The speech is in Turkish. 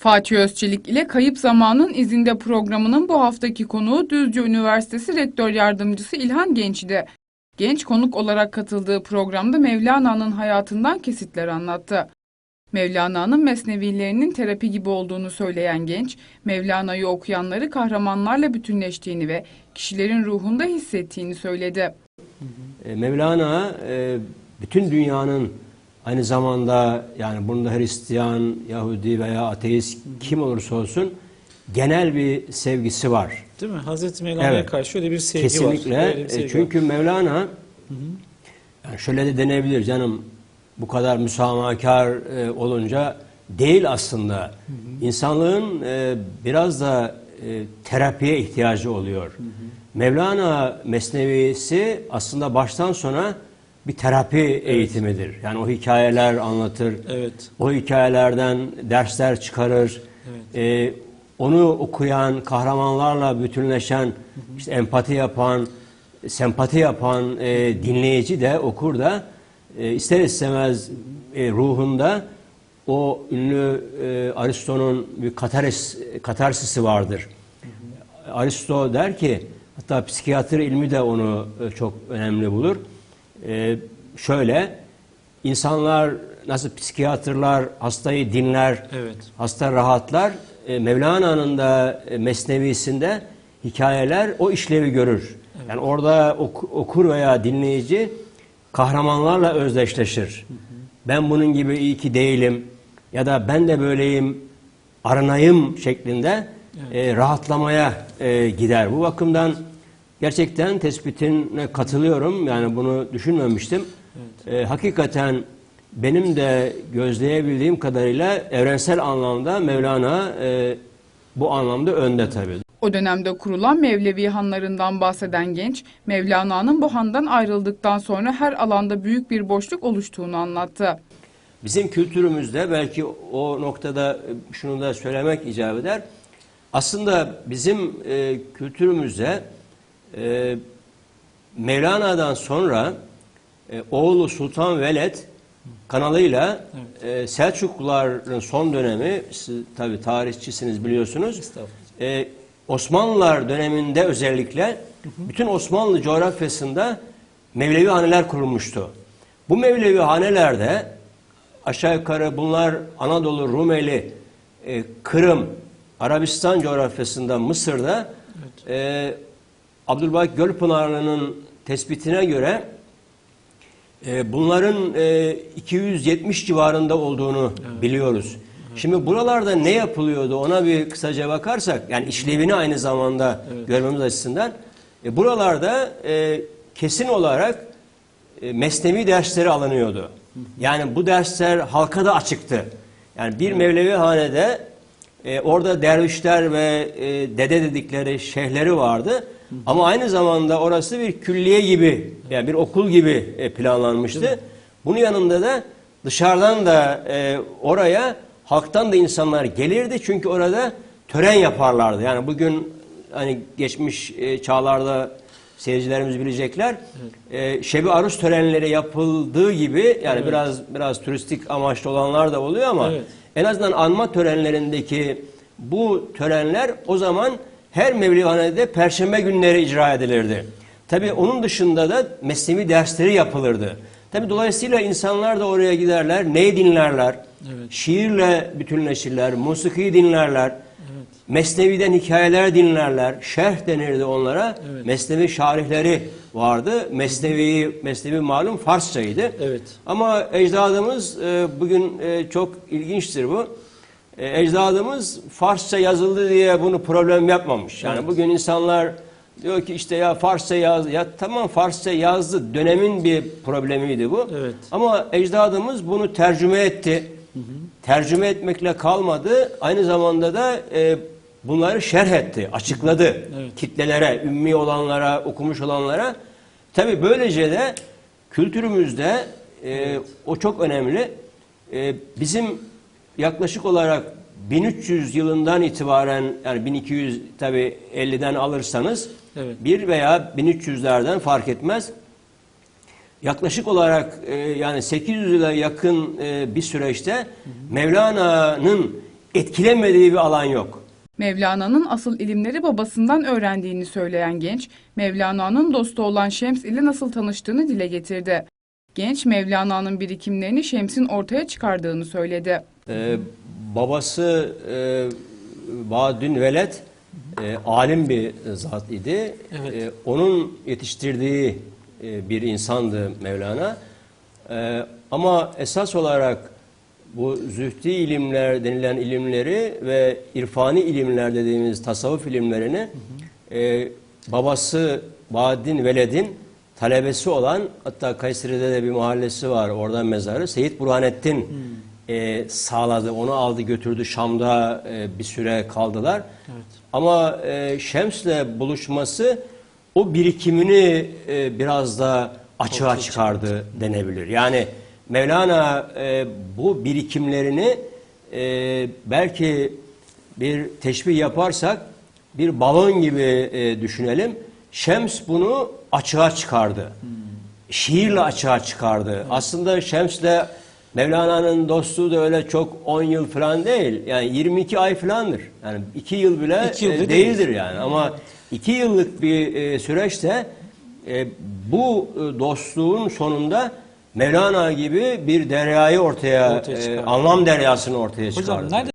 Fatih Özçelik ile Kayıp Zamanın İzinde programının bu haftaki konuğu Düzce Üniversitesi Rektör Yardımcısı İlhan Genç'di. Genç konuk olarak katıldığı programda Mevlana'nın hayatından kesitler anlattı. Mevlana'nın mesnevilerinin terapi gibi olduğunu söyleyen genç, Mevlana'yı okuyanları kahramanlarla bütünleştiğini ve kişilerin ruhunda hissettiğini söyledi. E, Mevlana e, bütün dünyanın aynı zamanda yani bunda Hristiyan, Yahudi veya ateist kim olursa olsun genel bir sevgisi var. Değil mi? Hazreti Mevlana'ya Evet. karşı öyle bir sevgi Kesinlikle. var. Bir E, Çünkü Mevlana yani şöyle de denebilir canım bu kadar müsamahakar e, olunca değil aslında. İnsanlığın e, biraz da e, terapiye ihtiyacı oluyor. Mevlana mesnevisi aslında baştan sona bir terapi eğitimidir. Yani o hikayeler anlatır. Evet. O hikayelerden dersler çıkarır. Ee, onu okuyan, kahramanlarla bütünleşen, işte empati yapan, sempati yapan e, dinleyici de okur da e, ister istemez e, ruhunda o ünlü e, Aristo'nun bir kataris, katarsisi vardır. Aristo der ki, hatta psikiyatri ilmi de onu e, çok önemli bulur. E, şöyle, insanlar nasıl psikiyatrlar hastayı dinler, Evet. hasta rahatlar. E, Mevlana'nın da e, mesnevisinde hikayeler o işlevi görür. Yani orada ok- okur veya dinleyici kahramanlarla özdeşleşir. Ben bunun gibi iyi ki değilim ya da ben de böyleyim, arınayım şeklinde e, rahatlamaya e, gider. Bu bakımdan gerçekten tespitine katılıyorum. Yani bunu düşünmemiştim. E, hakikaten benim de gözleyebildiğim kadarıyla evrensel anlamda Mevlana e, bu anlamda önde tabii. O dönemde kurulan Mevlevi hanlarından bahseden genç, Mevlana'nın bu handan ayrıldıktan sonra her alanda büyük bir boşluk oluştuğunu anlattı. Bizim kültürümüzde belki o noktada e, şunu da söylemek icap eder. Aslında bizim e, kültürümüzde e, Mevlana'dan sonra e, oğlu Sultan Veled kanalıyla e, Selçukluların son dönemi, siz tabi tarihçisiniz biliyorsunuz. E, Osmanlılar döneminde özellikle bütün Osmanlı coğrafyasında Mevlevi haneler kurulmuştu. Bu Mevlevi hanelerde aşağı yukarı bunlar Anadolu, Rumeli, e, Kırım, Arabistan coğrafyasında, Mısır'da e, Abdülbaki Gölpınarlı'nın tespitine göre e, bunların e, 270 civarında olduğunu biliyoruz. Şimdi buralarda ne yapılıyordu ona bir kısaca bakarsak yani işlevini aynı zamanda görmemiz açısından e, buralarda e, kesin olarak e, mesnevi dersleri alınıyordu. Yani bu dersler halka da açıktı. Yani bir Mevlevi hanede e, orada dervişler ve e, dede dedikleri şeyhleri vardı. Ama aynı zamanda orası bir külliye gibi, yani bir okul gibi e, planlanmıştı. Bunun yanında da dışarıdan da e, oraya halktan da insanlar gelirdi. Çünkü orada tören yaparlardı. Yani bugün hani geçmiş e, çağlarda seyircilerimiz bilecekler. E, şebi aruz törenleri yapıldığı gibi yani biraz biraz turistik amaçlı olanlar da oluyor ama Evet. En azından anma törenlerindeki bu törenler o zaman her Mevlivanede perşembe günleri icra edilirdi. Tabi onun dışında da mesnevi dersleri yapılırdı. Tabi dolayısıyla insanlar da oraya giderler, neyi dinlerler? Evet. Şiirle bütünleşirler, musiki dinlerler. Mesnevi'den hikayeler dinlerler. Şerh denirdi onlara. Evet. Mesnevi şarihleri vardı. Mesnevi, Mesnevi malum Farsçaydı. Evet. Ama ecdadımız e, bugün e, çok ilginçtir bu. E, ecdadımız Farsça yazıldı diye bunu problem yapmamış. Yani Evet. bugün insanlar diyor ki işte ya Farsça yaz ya tamam Farsça yazdı. Dönemin bir problemiydi bu. Evet. Ama ecdadımız bunu tercüme etti. Tercüme etmekle kalmadı. Aynı zamanda da e, bunları şerh etti, açıkladı. Evet. Kitlelere, ümmi olanlara, okumuş olanlara. Tabi böylece de kültürümüzde e, o çok önemli. E, bizim yaklaşık olarak 1300 yılından itibaren yani 1200 tabi 50'den alırsanız Evet. bir veya 1300'lerden fark etmez. Yaklaşık olarak e, yani 800 yıla yakın e, bir süreçte Mevlana'nın etkilemediği bir alan yok. Mevlana'nın asıl ilimleri babasından öğrendiğini söyleyen genç, Mevlana'nın dostu olan Şems ile nasıl tanıştığını dile getirdi. Genç, Mevlana'nın birikimlerini Şems'in ortaya çıkardığını söyledi. Ee, babası e, Bahaddin Veled e, alim bir zat idi. Evet. E, onun yetiştirdiği e, bir insandı Mevlana. E, ama esas olarak bu zühdi ilimler denilen ilimleri ve irfani ilimler dediğimiz tasavvuf ilimlerini e, babası Bahaddin Veled'in talebesi olan hatta Kayseri'de de bir mahallesi var oradan mezarı Seyit Burhanettin e, sağladı. Onu aldı götürdü Şam'da e, bir süre kaldılar. Evet. Ama e, Şems'le buluşması o birikimini e, biraz da açığa çıkardı denebilir. Yani Mevlana e, bu birikimlerini e, belki bir teşbih yaparsak bir balon gibi e, düşünelim. Şems bunu açığa çıkardı. Şiirle açığa çıkardı. Aslında Şems'le Mevlana'nın dostluğu da öyle çok 10 yıl falan değil. Yani 22 ay falandır. Yani 2 yıl bile İki yıl e, değildir değil. yani. Ama 2 yıllık bir e, süreçte e, bu e, dostluğun sonunda Mevlana gibi bir deryayı ortaya, Ortaya e, anlam deryasını ortaya Hocam çıkardı. nerede